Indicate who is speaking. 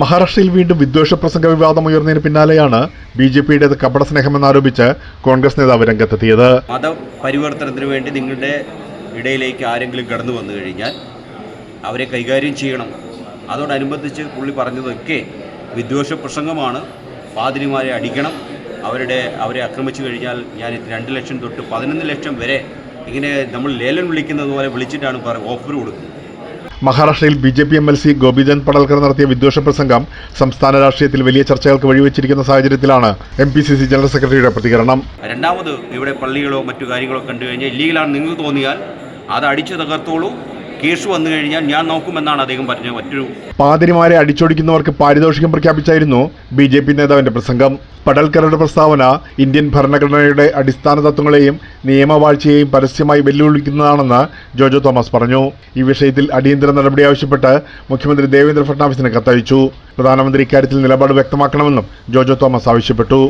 Speaker 1: മഹാരാഷ്ട്രയിൽ വീണ്ടും വിദ്വേഷ പ്രസംഗ വിവാദം ഉയർന്നതിന് പിന്നാലെയാണ് ബി ജെ പിയുടേത് കപട സ്നേഹമെന്നാരോപിച്ച് കോൺഗ്രസ് നേതാവ് രംഗത്തെത്തിയത്.
Speaker 2: മതപരിവർത്തനത്തിന് വേണ്ടി നിങ്ങളുടെ ഇടയിലേക്ക് ആരെങ്കിലും കടന്നു വന്നു കഴിഞ്ഞാൽ അവരെ കൈകാര്യം ചെയ്യണം. അതോടനുബന്ധിച്ച് പുള്ളി പറഞ്ഞതൊക്കെ വിദ്വേഷ പ്രസംഗമാണ്. പാതിരിമാരെ അടിക്കണം. അവരുടെ അവരെ ആക്രമിച്ചു കഴിഞ്ഞാൽ ഞാൻ രണ്ട് ലക്ഷം തൊട്ട് പതിനൊന്ന് ലക്ഷം വരെ ഇങ്ങനെ നമ്മൾ ലേലം വിളിക്കുന്നത് പോലെ വിളിച്ചിട്ടാണ് ഓഫർ കൊടുക്കുന്നത്.
Speaker 1: മഹാരാഷ്ട്രയിൽ B J P M L C Gopichand Padalkar നടത്തിയ വിദ്വേഷ പ്രസംഗം സംസ്ഥാന രാഷ്ട്രീയത്തിൽ വലിയ ചർച്ചകൾക്ക് വഴിവെച്ചിരിക്കുന്ന സാഹചര്യത്തിലാണ് M P C C general സെക്രട്ടറിയുടെ പ്രതികരണം.
Speaker 2: രണ്ടാമത് ഇവിടെ പള്ളികളോ മറ്റു കാര്യങ്ങളോ കണ്ടു കഴിഞ്ഞാൽ ഇല്ലീഗലാണ് നിങ്ങൾക്ക് തോന്നിയാൽ അത് അടിച്ചു തകർത്തോളൂ. കേസ് വന്നു കഴിഞ്ഞാൽ ഞാൻ നോക്കുമെന്നാണ് അദ്ദേഹം പറഞ്ഞ മറ്റൊരു
Speaker 1: പാതിരിമാരെ അടിച്ചൊടിക്കുന്നവർക്ക് പാരിതോഷികം പ്രഖ്യാപിച്ചായിരുന്നു ബി ജെ പി നേതാവിന്റെ പ്രസംഗം. പടൽക്കറുടെ പ്രസ്താവന ഇന്ത്യൻ ഭരണഘടനയുടെ അടിസ്ഥാന തത്വങ്ങളെയും നിയമവാഴ്ചയെയും പരസ്യമായി വെല്ലുവിളിക്കുന്നതാണെന്ന് ജോജോ തോമസ് പറഞ്ഞു. ഈ വിഷയത്തിൽ അടിയന്തര നടപടി ആവശ്യപ്പെട്ട് മുഖ്യമന്ത്രി ദേവേന്ദ്ര ഫട്നാവിസിന് കത്തയച്ചു. പ്രധാനമന്ത്രി ഇക്കാര്യത്തിൽ നിലപാട് വ്യക്തമാക്കണമെന്നും ജോജോ തോമസ് ആവശ്യപ്പെട്ടു.